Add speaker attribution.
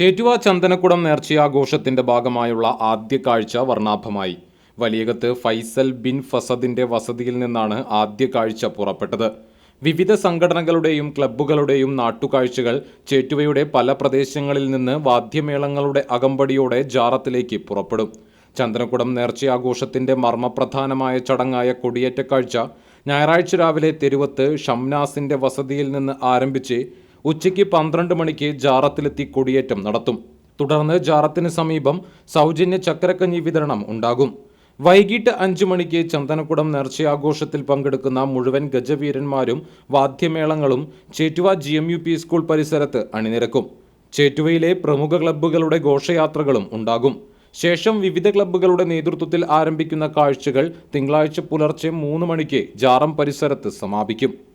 Speaker 1: ചേറ്റുവ ചന്ദനക്കുടം നേർച്ചയാഘോഷത്തിന്റെ ഭാഗമായുള്ള ആദ്യ കാഴ്ച വർണാഭമായി. വലിയകത്ത് ഫൈസൽ ബിൻ ഫസദിന്റെ വസതിയിൽ നിന്നാണ് ആദ്യ കാഴ്ച പുറപ്പെട്ടത്. വിവിധ സംഘടനകളുടെയും ക്ലബ്ബുകളുടെയും നാട്ടുകാഴ്ചകൾ ചേറ്റുവയുടെ പല പ്രദേശങ്ങളിൽ നിന്ന് വാദ്യമേളങ്ങളുടെ അകമ്പടിയോടെ ജാറത്തിലേക്ക് പുറപ്പെടും. ചന്ദനക്കുടം നേർച്ചയാഘോഷത്തിന്റെ മർമ്മപ്രധാനമായ ചടങ്ങായ കൊടിയേറ്റക്കാഴ്ച ഞായറാഴ്ച രാവിലെ തെരുവത്ത് ഷംനാസിന്റെ വസതിയിൽ നിന്ന് ആരംഭിച്ച് ഉച്ചയ്ക്ക് പന്ത്രണ്ട് മണിക്ക് ജാറത്തിലെത്തി കൊടിയേറ്റം നടത്തും. തുടർന്ന് ജാറത്തിന് സമീപം സൗജന്യ ചക്കരക്കഞ്ഞി വിതരണം ഉണ്ടാകും. വൈകിട്ട് അഞ്ചു മണിക്ക് ചന്ദനക്കുടം നേർച്ചയാഘോഷത്തിൽ പങ്കെടുക്കുന്ന മുഴുവൻ ഗജവീരന്മാരും വാദ്യമേളങ്ങളും Chettuva G M U P school പരിസരത്ത് അണിനിരക്കും. ചേറ്റുവയിലെ പ്രമുഖ ക്ലബ്ബുകളുടെ ഘോഷയാത്രകളും ഉണ്ടാകും. ശേഷം വിവിധ ക്ലബ്ബുകളുടെ നേതൃത്വത്തിൽ ആരംഭിക്കുന്ന കാഴ്ചകൾ തിങ്കളാഴ്ച പുലർച്ചെ മൂന്ന് മണിക്ക് ജാറം പരിസരത്ത് സമാപിക്കും.